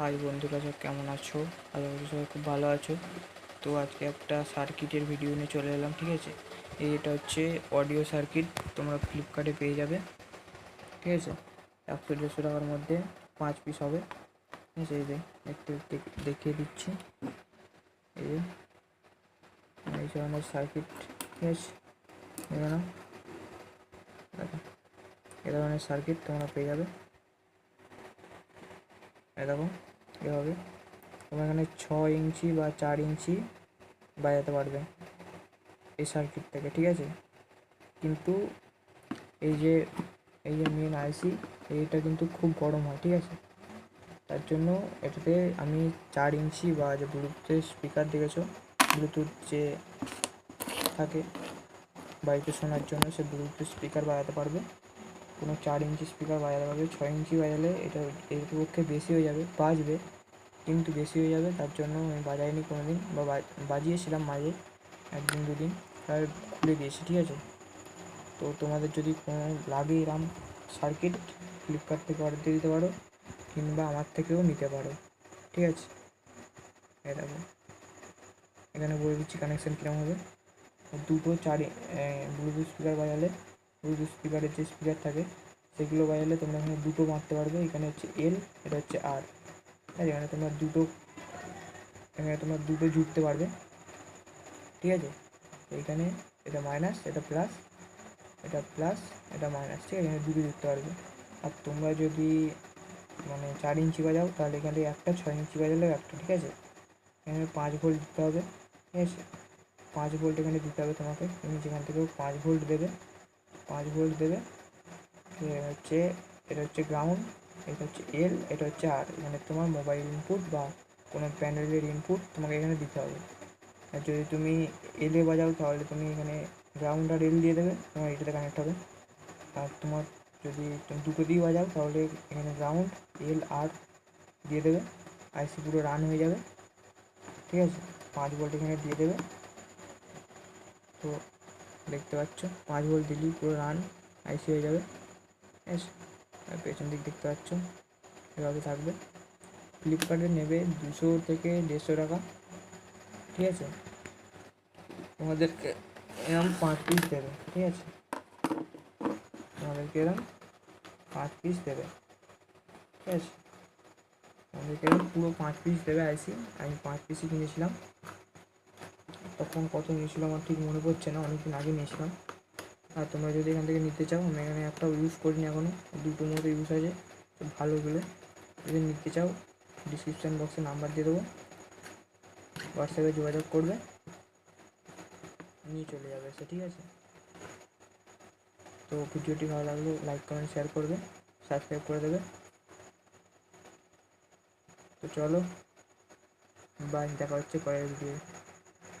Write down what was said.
High বন্ধুরা, সব কেমন আছো? আশা করি সবাই খুব ভালো আছো। তো আজকে একটা সার্কিটের ভিডিও নিয়ে চলে এলাম, ঠিক আছে? এই এটা হচ্ছে অডিও সার্কিট তোমরা ফ্লিপকার্টে পেয়ে যাবে, ঠিক আছে? একশো দেড়শো টাকার মধ্যে পাঁচ পিস হবে, ঠিক আছে? এই একটু দেখিয়ে দিচ্ছি। এই যে, এই ধরনের সার্কিট ঠিক আছে? দেখো এ ধরনের সার্কিট তোমরা পেয়ে যাবে। এই দেখো এভাবে তোমরা এখানে ছ ইঞ্চি বা চার ইঞ্চি বাজাতে পারবে এই সার্কিট থেকে, ঠিক আছে? কিন্তু এই যে এই যে মেন আইসি এইটা কিন্তু খুব গরম হয়, ঠিক আছে? তার জন্য এটাতে আমি চার ইঞ্চি বা যে ব্লুটুথের স্পিকার দেখেছ ব্লুটুথ যে থাকে বাড়িতে শোনার জন্য সে ব্লুটুথ স্পিকার বাজাতে পারবে। কোনো চার ইঞ্চি স্পিকার বাজাতে পারবে ছয় ইঞ্চি বাজালে এটা এর পক্ষে বেশি হয়ে যাবে, বাজবে, কিন্তু বেশি হয়ে যাবে, তার জন্য আমি বাজাইনি কোনো দিন বা, বাজিয়েছিলাম মাঝে, একদিন দুদিন, আর খুলে দিয়েছি, ঠিক আছে? তো তোমাদের যদি কোনো লাগে এরম সার্কিট ফ্লিপকার্ট থেকে অর্ডার দিয়ে দিতে পারো, কিংবা আমার থেকেও নিতে পারো, ঠিক আছে? দেখো, এখানে বলে দিচ্ছি কানেকশান কীরকম হবে? দুটো চার ব্লুটুথ স্পিকার বাজালে ব্লুটুথ স্পিকারের যে স্পিকার থাকে, সেগুলো বাজালে তোমরা এখানে দুটো মারতে পারবে। এখানে হচ্ছে এল এটা হচ্ছে আর ঠিক আছে? এখানে তোমরা দুটো, এখানে তোমরা দুটো জুড়তে পারবে। ঠিক আছে? এইখানে এটা মাইনাস এটা প্লাস এটা প্লাস এটা মাইনাস ঠিক আছে? এখানে দুটো জুড়তে পারবে। আর তোমরা যদি মানে চার ইঞ্চি বাজাও, তাহলে এখানে একটা ছয় ইঞ্চি বাজালেও একটা, ঠিক আছে? এখানে পাঁচ ভোল্ট দিতে হবে। ঠিক আছে? পাঁচ ভোল্ট এখানে দিতে হবে তোমাকে। তুমি যেখান থেকেও পাঁচ ভোল্ট দেবে পাঁচ ভোল্ট দেবে। হচ্ছে, এটা হচ্ছে গ্রাউন্ড এটা হচ্ছে এল এটা হচ্ছে আর এখানে তোমার মোবাইল ইনপুট বা কোনো প্যানেলের ইনপুট তোমাকে এখানে দিতে হবে। আর যদি তুমি এলে বাজাও, তাহলে তুমি এখানে গ্রাউন্ড আর এল দিয়ে দেবে, তোমার এটাতে কানেক্ট হবে। আর তোমার যদি তুমি দুটো দিয়ে বাজাও, তাহলে এখানে গ্রাউন্ড এল আর দিয়ে দেবে। আইসি পুরো রান হয়ে যাবে। ঠিক আছে? পাঁচ ভোল্ট এখানে দিয়ে দেবে। তো দেখতে পাচ্ছ। পাঁচ ভোল্ট দিলেই পুরো রান আইসি হয়ে যাবে। ঠিক আর পেছন দিক দেখতে পাচ্ছ। এভাবে থাকবে। ফ্লিপকার্টে নেবে দুশো থেকে দেড়শো টাকা। ঠিক আছে? তোমাদেরকে এরম পাঁচ পিস দেবে। ঠিক আছে? তোমাদেরকে এরম পাঁচ পিস দেবে। ঠিক আছে? তোমাদেরকে এরম পুরো পাঁচ পিস দেবে আইসি আমি পাঁচ পিসই কিনেছিলাম। তখন কত নিয়েছিল আমার ঠিক মনে পড়ছে না, অনেকদিন আগে নিয়েছিলাম। আর তোমরা যদি এখান থেকে নিতে চাও, আমি এখানে একটাও ইউজ করিনি এখনও দুটো মতো ইউজ আছে ভালো বলে যদি নিতে চাও ডিসক্রিপশান বক্সে নাম্বার দিয়ে দেবো। হোয়াটসঅ্যাপে যোগাযোগ করবে, নিয়ে চলে যাবে সে, ঠিক আছে? তো ভিডিওটি ভালো লাগলে লাইক কমেন্ট শেয়ার করবে সাবস্ক্রাইব করে দেবে। তো চলো বাই দেখা হচ্ছে পরের ভিডিও